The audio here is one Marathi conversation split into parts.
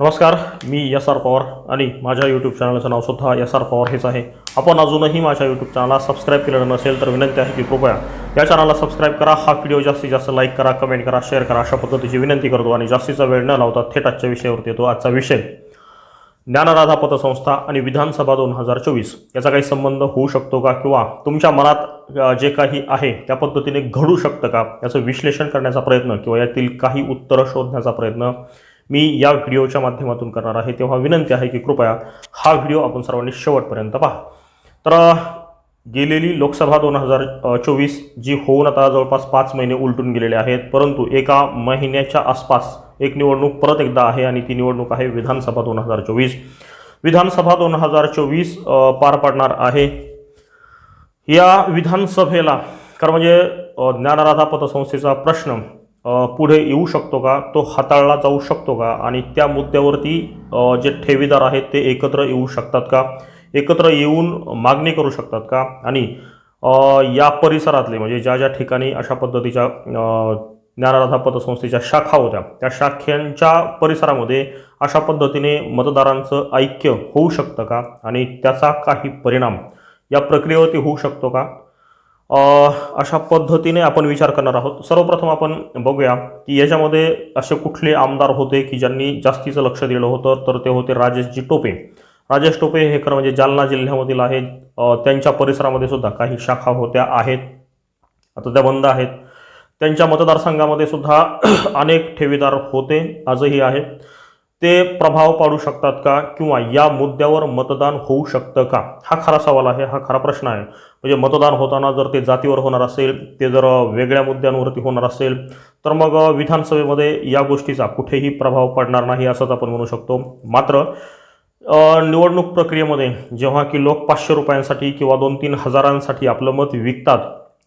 नमस्कार मी एस आर पवार आणि माझ्या यूट्यूब चॅनलचं नाव सुद्धा एस आर पवार हेच आहे. आपण अजूनही माझ्या यूट्यूब चॅनलला सबस्क्राईब केलेलं नसेल तर विनंती आहे की कृपया या चॅनलला सबस्क्राईब करा. हा व्हिडिओ जास्तीत जास्त लाईक करा कमेंट करा शेअर करा. अशा पद्धतीची विनंती करतो आणि जास्तीचा वेळ न लावता थेट आजच्या विषयावरती येतो आजचा विषय. ज्ञानराधा पतसंस्था आणि विधानसभा दोन हजार चोवीस याचा काही संबंध होऊ शकतो का? किंवा तुमच्या मनात जे काही आहे त्या पद्धतीने घडू शकतं का? याचं विश्लेषण करण्याचा प्रयत्न किंवा यातील काही उत्तरं शोधण्याचा प्रयत्न मी या व्हिडिओच्या माध्यमातून करणार आहे. तेव्हा विनंती आहे की कृपया हा व्हिडिओ आपण सर्वांनी शेवटपर्यंत पहा. तर गेलेली लोकसभा दोन हजार चोवीस जी होऊन आता जवळपास पाच महिने उलटून गेलेले आहेत. परंतु एका महिन्याच्या आसपास एक निवडणूक परत एकदा आहे आणि ती निवडणूक आहे विधानसभा दोन हजार चोवीस. विधानसभा दोन हजार चोवीस पार पडणार आहे. या विधानसभेला कारण म्हणजे ज्ञानराधा पतसंस्थेचा प्रश्न पुढे येऊ शकतो का? तो हाताळला जाऊ शकतो का? आणि त्या मुद्द्यावरती जे ठेवीदार आहेत ते एकत्र येऊ शकतात का? एकत्र येऊन मागणी करू शकतात का? आणि या परिसरातले म्हणजे ज्या ज्या ठिकाणी अशा पद्धतीच्या ज्ञानराधा पतसंस्थेच्या शाखा होत्या त्या शाखांच्या परिसरामध्ये अशा पद्धतीने मतदारांचं ऐक्य होऊ शकतं का? आणि त्याचा काही परिणाम या प्रक्रियेवरती होऊ शकतो का? अशा पद्धतीने आपण विचार करणार आहोत. सर्वप्रथम आपण बघूया की याच्यामध्ये असे कुठले आमदार होते की ज्यांनी जास्तीचं लक्ष दिलं होतं? तर ते होते राजेशजी टोपे. राजेश टोपे हे खरं म्हणजे जालना जिल्ह्यामधील आहेत. त्यांच्या परिसरामध्ये सुद्धा काही शाखा होत्या आहेत. आता त्या बंद आहेत. त्यांच्या मतदारसंघामध्ये सुद्धा अनेक ठेवीदार होते. आजही आहेत. ते प्रभाव पाडू शकतात का किंवा या मुद्द्यावर मतदान होऊ शकतं का? हा खरा सवाल आहे हा खरा प्रश्न आहे. म्हणजे मतदान होताना जर ते जातीवर होणार असेल ते जर वेगळ्या मुद्द्यांवरती होणार असेल तर मग विधानसभेमध्ये या गोष्टीचा कुठेही प्रभाव पडणार नाही असंच आपण म्हणू शकतो. मात्र निवडणूक प्रक्रियेमध्ये जेव्हा की लोक पाचशे रुपयांसाठी किंवा दोन तीन हजारांसाठी आपलं मत विकतात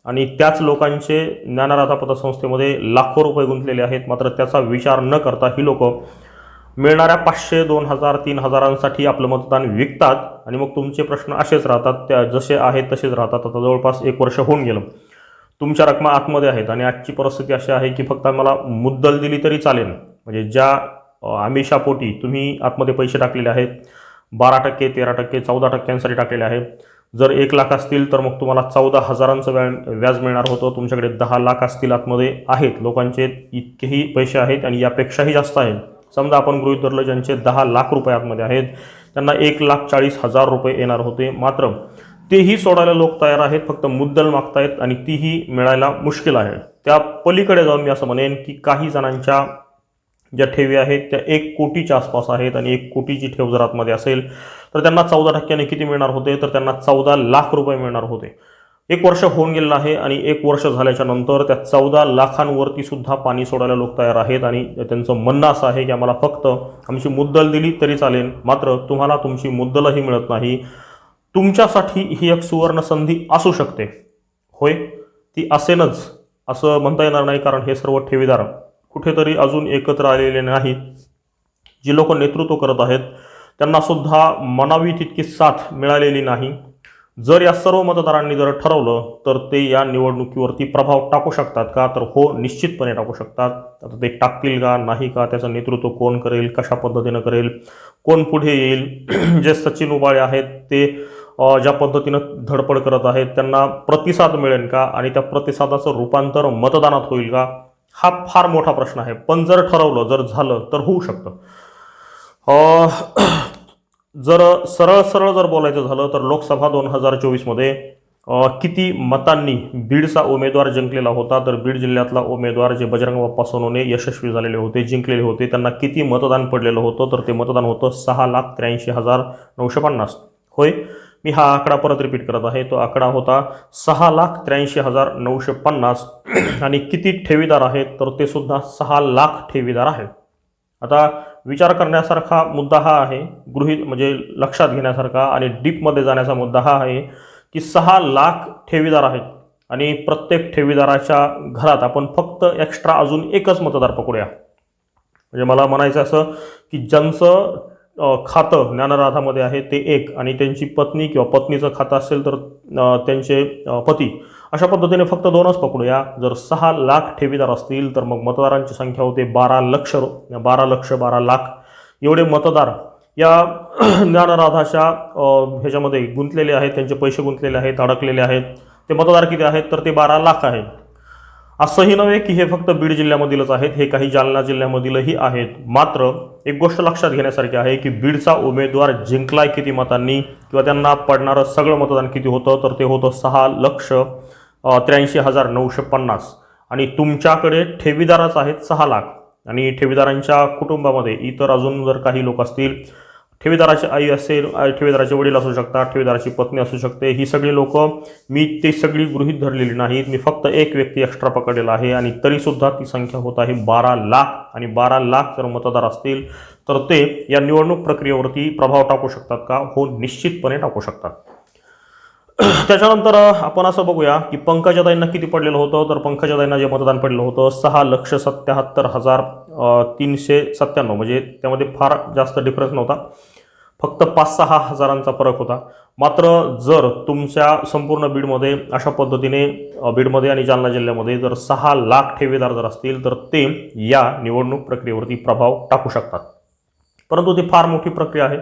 आणि त्याच लोकांचे ज्ञानराधा पतसंस्थेमध्ये लाखो रुपये गुंतलेले आहेत मात्र त्याचा विचार न करता ही लोकं मिळणाऱ्या पाचशे दोन हजार तीन हजारांसाठी आपलं मतदान विकतात. आणि मग तुमचे प्रश्न असेच राहतात. त्या जसे आहेत तसेच राहतात. आता जवळपास एक वर्ष होऊन गेलं. तुमच्या रकमा आतमध्ये आहेत. आणि आजची परिस्थिती अशी आहे की फक्त मला मुद्दल दिली तरी चालेल. म्हणजे ज्या आमिषापोटी तुम्ही आतमध्ये पैसे टाकलेले आहेत बारा टक्के तेरा टक्के चौदा टक्क्यांसाठी टाकलेले आहे जर एक लाख असतील तर मग तुम्हाला चौदा हजारांचं व्या व्याज मिळणार होतं. तुमच्याकडे दहा लाख असतील आतमध्ये आहेत. लोकांचे इतकेही पैसे आहेत आणि यापेक्षाही जास्त आहेत. समजा आपण गृहित धरलं ज्यांचे दहा लाख रुपये आतमध्ये आहेत त्यांना एक लाख चाळीस हजार रुपये येणार होते. मात्र तेही सोडायला लोक तयार आहेत फक्त मुद्दल मागतायत आणि तीही मिळायला मुश्किल आहे. त्या पलीकडे जाऊन मी असं म्हणेन की काही जणांच्या ज्या ठेवी आहेत त्या एक कोटीच्या आसपास आहेत आणि एक कोटीची ठेव जर आतमध्ये असेल तर त्यांना चौदा टक्क्याने किती मिळणार होते? तर त्यांना चौदा लाख रुपये मिळणार होते. एक वर्ष होऊन गेलेलं आहे आणि एक वर्ष झाल्याच्यानंतर त्या चौदा लाखांवरती सुद्धा पाणी सोडायला लोक तयार आहेत आणि त्यांचं म्हणणं असं आहे की आम्हाला फक्त आमची मुद्दल दिली तरी चालेल. मात्र तुम्हाला तुमची मुद्दलही मिळत नाही. तुमच्यासाठी ही एक सुवर्ण संधी असू शकते. होय? ती असेनच असं म्हणता येणार नाही कारण हे सर्व ठेवीदार कुठेतरी अजून एकत्र आलेले नाहीत. जी लोक नेतृत्व करत आहेत त्यांना सुद्धा मनावी तितकी साथ मिळालेली नाही. जर या सर्व मतदारांनी जर ठरवलं तर ते या निवडणुकीवरती प्रभाव टाकू शकतात का? तर हो निश्चितपणे टाकू शकतात. आता ते टाकतील का? नाही का? त्याचं नेतृत्व कोण करेल? कशा पद्धतीनं करेल? कोण पुढे येईल? जे सचिन उबाळे आहेत ते ज्या पद्धतीनं धडपड करत आहेत त्यांना प्रतिसाद मिळेल का? आणि त्या प्रतिसादाचं रूपांतर मतदानात होईल का? हा फार मोठा प्रश्न आहे. पण जर ठरवलं जर झालं तर होऊ शकतं. जर सरळ सरळ जर बोलायचं झालं तर लोकसभा दोन हजार चोवीसमध्ये किती मतांनी बीडचा उमेदवार जिंकलेला होता तर बीड जिल्ह्यातला उमेदवार जे बजरंग बाप्पा सोनोने यशस्वी झालेले होते जिंकलेले होते त्यांना किती मतदान पडलेलं होतं तर ते मतदान होतं सहा लाख त्र्याऐंशी हजार नऊशे पन्नास. होय? मी हा आकडा परत रिपीट करत आहे. तो आकडा होता सहा लाख त्र्याऐंशी हजार नऊशे पन्नास. आणि किती ठेवीदार आहेत तर ते सुद्धा सहा लाख ठेवीदार आहेत. आता विचार करण्यासारखा मुद्दा हा आहे गृहित म्हणजे लक्षात घेण्यासारखा आणि डीपमध्ये जाण्याचा मुद्दा हा आहे की सहा लाख ठेवीदार आहेत आणि प्रत्येक ठेवीदाराच्या घरात आपण फक्त एक्स्ट्रा अजून एकच मतदार पकडूया. म्हणजे मला म्हणायचं असं की ज्यांचं खातं ज्ञानराधामध्ये आहे ते एक आणि त्यांची पत्नी किंवा पत्नीचं खातं असेल तर त्यांचे पती अशा पद्धतीने फक्त दोनच पकडूया. जर सहा लाख ठेवीदार असतील तर मग मतदारांची संख्या होते बारा लक्ष बारा लक्ष बारा लाख. एवढे मतदार या ज्ञानराधाच्या ह्याच्यामध्ये गुंतलेले आहेत त्यांचे पैसे गुंतलेले आहेत अडकलेले आहेत. ते मतदार किती आहेत? तर ते बारा लाख आहेत. असंही नव्हे की हे फक्त बीड जिल्ह्यामधीलच आहेत हे काही जालना जिल्ह्यामधीलही आहेत. मात्र एक गोष्ट लक्षात घेण्यासारखी आहे की बीडचा उमेदवार जिंकलाय किती मतांनी किंवा त्यांना पडणारं सगळं मतदान किती होतं तर ते होतं सहा लक्ष त्र्याऐंशी हजार नऊशे पन्नास. आणि तुमच्याकडे ठेवीदारच आहेत सहा लाख. आणि ठेवीदारांच्या कुटुंबामध्ये इतर अजून जर काही लोक असतील ठेवीदाराची आई असेल ठेवीदाराचे वडील असू शकतात ठेवीदाराची पत्नी असू शकते ही सगळी लोक मी ते सगळी गृहीत धरलेली नाहीत. मी फक्त एक व्यक्ती एक्स्ट्रा पकडलेला आहे आणि तरीसुद्धा ती संख्या होत आहे बारा लाख. आणि बारा लाख जर मतदार असतील तर ते या निवडणूक प्रक्रियेवरती प्रभाव टाकू शकतात का? हो निश्चितपणे टाकू शकतात. त्याच्यानंतर आपण असं बघूया की पंकजाताईंना किती पडलेलं होतं? तर पंकजाताईंना जे मतदान पडलेलं होतं सहा लक्ष सत्याहत्तर हजार तीनशे सत्त्याण्णव. म्हणजे त्यामध्ये फार जास्त डिफरन्स नव्हता. फक्त पाच सहा हजारांचा फरक होता. मात्र जर तुमच्या संपूर्ण बीडमध्ये अशा पद्धतीने बीडमध्ये आणि जालना जिल्ह्यामध्ये जर सहा लाख ठेवीदार जर असतील तर ते या निवडणूक प्रक्रियेवरती प्रभाव टाकू शकतात. परंतु ती फार मोठी प्रक्रिया आहे.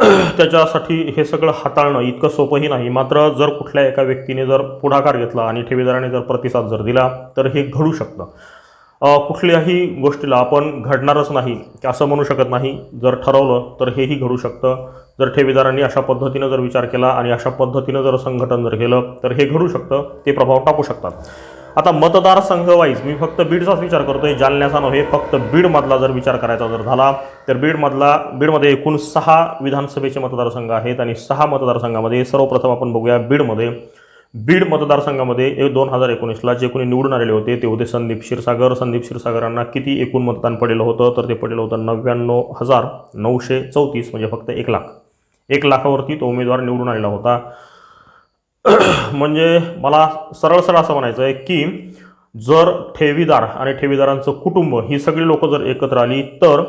त्याच्यासाठी हे सगळं हाताळणं इतकं सोपंही नाही. मात्र जर कुठल्या एका व्यक्तीने जर पुढाकार घेतला आणि ठेवीदाराने जर प्रतिसाद जर दिला तर हे घडू शकतं. कुठल्याही गोष्टीला आपण घडणारच नाही असं म्हणू शकत नाही. जर ठरवलं तर हेही घडू शकतं. जर ठेवीदारांनी अशा पद्धतीनं जर विचार केला आणि अशा पद्धतीनं जर संघटन जर केलं तर हे घडू शकतं. ते प्रभाव टाकू शकतात. आता मतदारसंघ वाईज मी फक्त बीडचाच विचार करतोय. जालन्याचा नव्हे फक्त बीडमधला जर विचार करायचा जर झाला तर बीडमधला बीडमध्ये एकूण सहा विधानसभेचे मतदारसंघ आहेत आणि सहा मतदारसंघामध्ये सर्वप्रथम आपण बघूया बीडमध्ये. बीड मतदारसंघामध्ये दोन हजार एकोणीसला जे कोणी निवडून आलेले होते ते होते संदीप क्षीरसागर. संदीप क्षीरसागरांना किती एकूण मतदान पडलेलं होतं? तर ते पडलेलं होतं नव्याण्णव हजार नऊशे चौतीस म्हणजे फक्त एक लाख. एक लाखावरती तो उमेदवार निवडून आलेला होता. म्हणजे मला सरळ सरळ असं म्हणायचं आहे की जर ठेवीदार आणि ठेवीदारांचं कुटुंब ही सगळी लोक जर एकत्र आली तर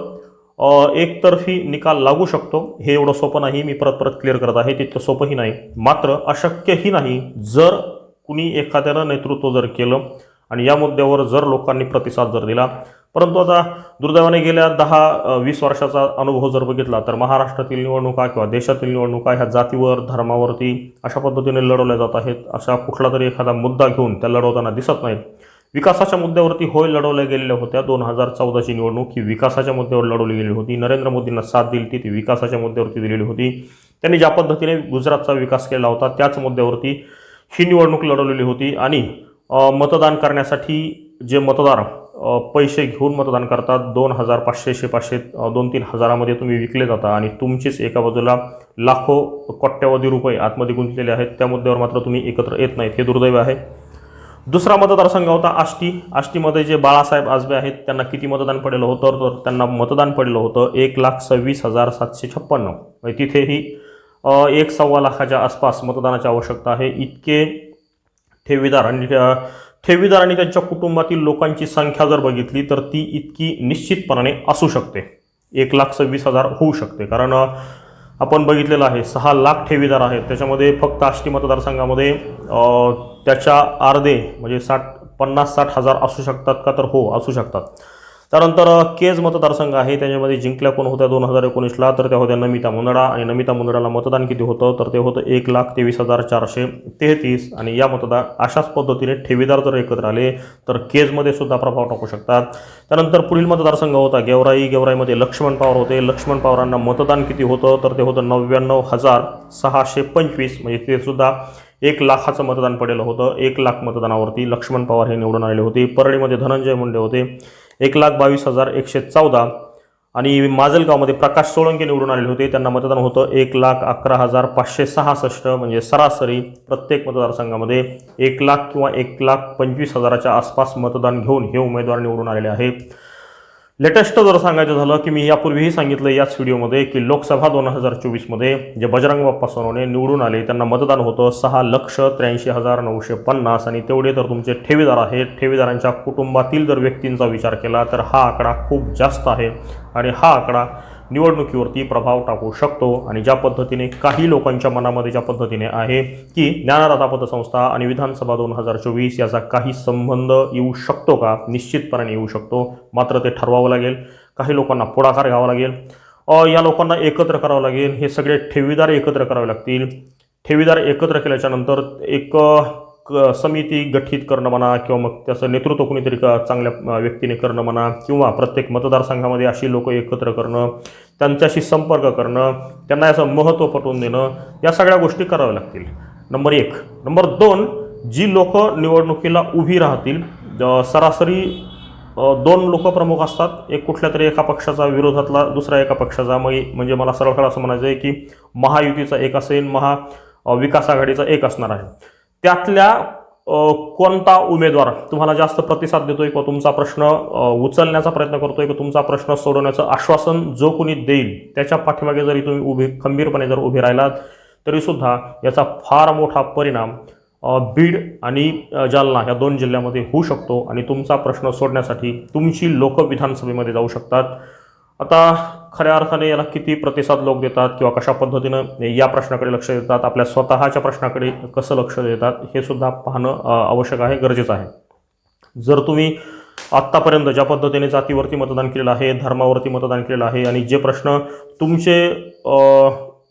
एकतर्फी निकाल लागू शकतो. हे एवढं सोपं नाही मी परत परत क्लिअर करत आहे तितकं सोपंही नाही. मात्र अशक्यही नाही जर कुणी एखाद्यानं नेतृत्व जर केलं आणि या मुद्द्यावर जर लोकांनी प्रतिसाद जर दिला परंतु आता दुर्दैवाने गेल्या दहा वीस वर्षाचा अनुभव जर बघितला तर महाराष्ट्रातील निवडणुका किंवा देशातील निवडणुका ह्या जातीवर धर्मावरती अशा पद्धतीने लढवल्या जात आहेत. अशा कुठला तरी एखादा मुद्दा घेऊन त्या लढवताना दिसत नाहीत. विकासाच्या मुद्द्यावरती होय लढवल्या गेलेल्या होत्या. दोन हजार चौदाची निवडणूक ही विकासाच्या मुद्द्यावर लढवली गेली होती. नरेंद्र मोदींना साथ दिली ती ती विकासाच्या मुद्द्यावरती दिलेली होती. त्यांनी ज्या पद्धतीने गुजरातचा विकास केला होता त्याच मुद्द्यावरती ही निवडणूक लढवलेली होती. आणि मतदान करण्यासाठी जे मतदार पैसे घेऊन मतदान करतात. दोन हजार पाचशेशे पाचशे दोन तीन हजारामध्ये तुम्ही विकले जाता आणि तुमचीच एका बाजूला लाखो कोट्यावधी रुपये आतमध्ये गुंतलेले आहेत. त्या मुद्द्यावर मात्र तुम्ही एकत्र येत नाहीत. हे दुर्दैव आहे. दुसरा मतदारसंघ होता आष्टी. आष्टीमध्ये जे बाळासाहेब आजबे आहेत त्यांना किती मतदान पडलेलं होतं? तर त्यांना मतदान पडलेलं होतं एक लाख सव्वीस हजार सातशे छप्पन्न. म्हणजे तिथेही एक सव्वा लाखाच्या आसपास मतदानाची आवश्यकता आहे. इतके ठेवीदार आणि ठेवीदार आणि त्यांच्या कुटुंबातील लोकांची संख्या जर बघितली तर ती इतकी निश्चितपणाने असू शकते. एक लाख सव्वीस हजार होऊ शकते. कारण आपण बघितलेलं आहे सहा लाख ठेवीदार आहेत. त्याच्यामध्ये फक्त आष्टी मतदारसंघामध्ये त्याच्या अर्धे म्हणजे साठ पन्नास साठ हजार असू शकतात का? तर हो असू शकतात. त्यानंतर केज मतदारसंघ आहे त्याच्यामध्ये जिंकल्या कोण होत्या दोन हजार एकोणीसला? तर त्या होत्या नमिता मुंदडा आणि नमिता मुंदडाला मतदान किती होतं? तर ते होतं एक लाख तेवीस हजार चारशे तेहतीस. आणि या मतदार अशाच पद्धतीने ठेवीदार जर एकत्र आले तर केजमध्ये सुद्धा प्रभाव टाकू शकतात. त्यानंतर पुढील मतदारसंघ होता गेवराई. गेवराईमध्ये लक्ष्मण पवार होते. लक्ष्मण पवारांना मतदान किती होतं? तर ते होतं नव्याण्णव हजार सहाशे पंचवीस. म्हणजे ते सुद्धा एक लाखाचं मतदान पडलेलं होतं. एक लाख मतदानावरती लक्ष्मण पवार हे निवडून आलेले होते. परळीमध्ये धनंजय मुंडे होते. एक लाख बावीस हजार एकशे चौदा. आणि माजलगावमध्ये प्रकाश सोळंके निवडून आलेले होते. त्यांना मतदान होतं एक लाख अकरा हजार पाचशे सहासष्ट म्हणजे सरासरी प्रत्येक मतदारसंघामध्ये एक लाख किंवा एक लाख पंचवीस हजाराच्या आसपास मतदान घेऊन हे उमेदवार निवडून आलेले आहेत लेटेस्ट जर सांगायचं झालं की मी यापूर्वीही सांगितलं याच व्हिडिओमध्ये की लोकसभा दोन हजार चोवीसमध्ये जे बजरंग बाप्पा सोनवणे निवडून आले त्यांना मतदान होतं सहा लक्ष त्र्याऐंशी हजार नऊशे पन्नास आणि तेवढे तर तुमचे ठेवीदार आहेत. ठेवीदारांच्या कुटुंबातील जर व्यक्तींचा विचार केला तर हा आकडा खूप जास्त आहे. आणि हा आकडा निवडणुकीवरती प्रभाव टाकू शकतो. आणि ज्या पद्धतीने काही लोकांच्या मनामध्ये ज्या पद्धतीने आहे की ज्ञानराधा पतसंस्था आणि विधानसभा दोन हजार चोवीस याचा काही संबंध येऊ शकतो का? निश्चितपणे येऊ शकतो. मात्र ते ठरवावं लागेल. काही लोकांना पुढाकार घ्यावा लागेल. या लोकांना एकत्र करावं लागेल. हे सगळे ठेवीदार एकत्र करावे लागतील. ठेवीदार एकत्र केल्याच्यानंतर एक क- समिती गठीत करणं म्हणा किंवा मग त्याचं नेतृत्व कोणीतरी का चांगल्या व्यक्तीने करणं म्हणा किंवा प्रत्येक मतदारसंघामध्ये अशी लोकं एकत्र करणं त्यांच्याशी संपर्क करणं त्यांना याचं महत्त्व पटवून देणं या सगळ्या गोष्टी कराव्या लागतील. नंबर एक. नंबर दोन जी लोक निवडणुकीला उभी राहतील सरासरी दोन लोक प्रमुख असतात. एक कुठल्या तरी एका पक्षाचा विरोधातला दुसऱ्या एका पक्षाचा. मग म्हणजे मला सरळ असं म्हणायचं आहे की महायुतीचा एक असेल महा विकास आघाडीचा एक असणार आहे. त्यातल्या कोणता उमेदवार तुम्हाला जास्त प्रतिसाद देतोय किंवा तुमचा प्रश्न उचलण्याचा प्रयत्न करतोय किंवा तुमचा प्रश्न सोडवण्याचं आश्वासन जो कोणी देईल त्याच्या पाठीमागे जरी तुम्ही उभे खंबीरपणे जर उभे राहिलात तरीसुद्धा याचा फार मोठा परिणाम बीड आणि जालना या दोन जिल्ह्यामध्ये होऊ शकतो आणि तुमचा प्रश्न सोडण्यासाठी तुमची लोक विधानसभेमध्ये जाऊ शकतात. आता खऱ्या अर्थाने याला किती प्रतिसाद लोक देतात किंवा कशा पद्धतीनं या प्रश्नाकडे लक्ष देतात आपल्या स्वतःच्या प्रश्नाकडे कसं लक्ष देतात हे सुद्धा पाहणं आवश्यक आहे गरजेचं आहे. जर तुम्ही आत्तापर्यंत ज्या पद्धतीने जातीवरती मतदान केलेलं आहे धर्मावरती मतदान केलेलं आहे आणि जे प्रश्न तुमचे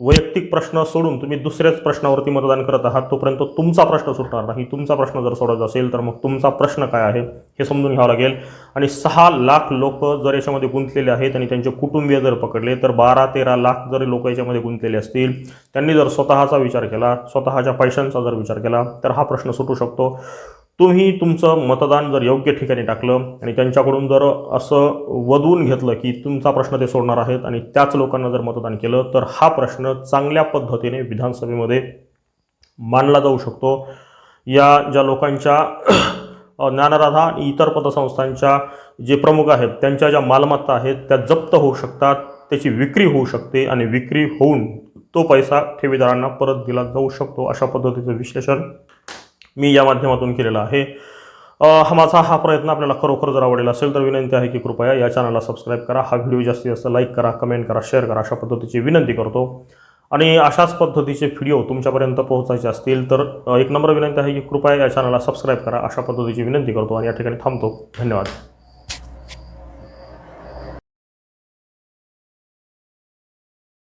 वैयक्तिक प्रश्न सोडून तुम्ही दुसऱ्याच प्रश्नावरती मतदान करत आहात तोपर्यंत तुमचा प्रश्न सुटणार नाही. तुमचा प्रश्न जर सोडायचा असेल तर मग तुमचा प्रश्न काय आहे हे समजून घ्यावं लागेल. आणि सहा लाख लोक जर याच्यामध्ये गुंतलेले आहेत आणि त्यांचे कुटुंबीय जर पकडले तर बारा तेरा लाख जर लोक याच्यामध्ये गुंतलेले असतील त्यांनी जर स्वतःचा विचार केला स्वतःच्या पैशांचा जर विचार केला तर हा प्रश्न सुटू शकतो. तुम्ही तुमचं मतदान जर योग्य ठिकाणी टाकलं आणि त्यांच्याकडून जर असं वधवून घेतलं की तुमचा प्रश्न ते सोडणार आहेत आणि त्याच लोकांना जर मतदान केलं तर हा प्रश्न चांगल्या पद्धतीने विधानसभेमध्ये मानला जाऊ शकतो. या ज्या लोकांच्या ज्ञानराधा आणि इतर पतसंस्थांच्या जे प्रमुख आहेत त्यांच्या ज्या मालमत्ता आहेत त्या जप्त होऊ शकतात त्याची विक्री होऊ शकते आणि विक्री होऊन तो पैसा ठेवीदारांना परत दिला जाऊ शकतो अशा पद्धतीचं विश्लेषण मी या माध्यमातून केलेला आहे. हा माझा हा प्रयत्न आपल्याला खरोखर जर आवडेल असेल तर विनंती आहे की कृपया या चॅनलला सबस्क्राईब करा. हा व्हिडिओ जास्तीत जास्त लाईक करा कमेंट करा शेअर करा अशा पद्धतीची विनंती करतो. आणि अशाच पद्धतीचे व्हिडिओ तुमच्यापर्यंत पोहोचायचे असतील तर एक नंबर विनंती आहे की कृपया या चॅनलला सबस्क्राईब करा अशा पद्धतीची विनंती करतो. आणि या ठिकाणी थांबतो. धन्यवाद.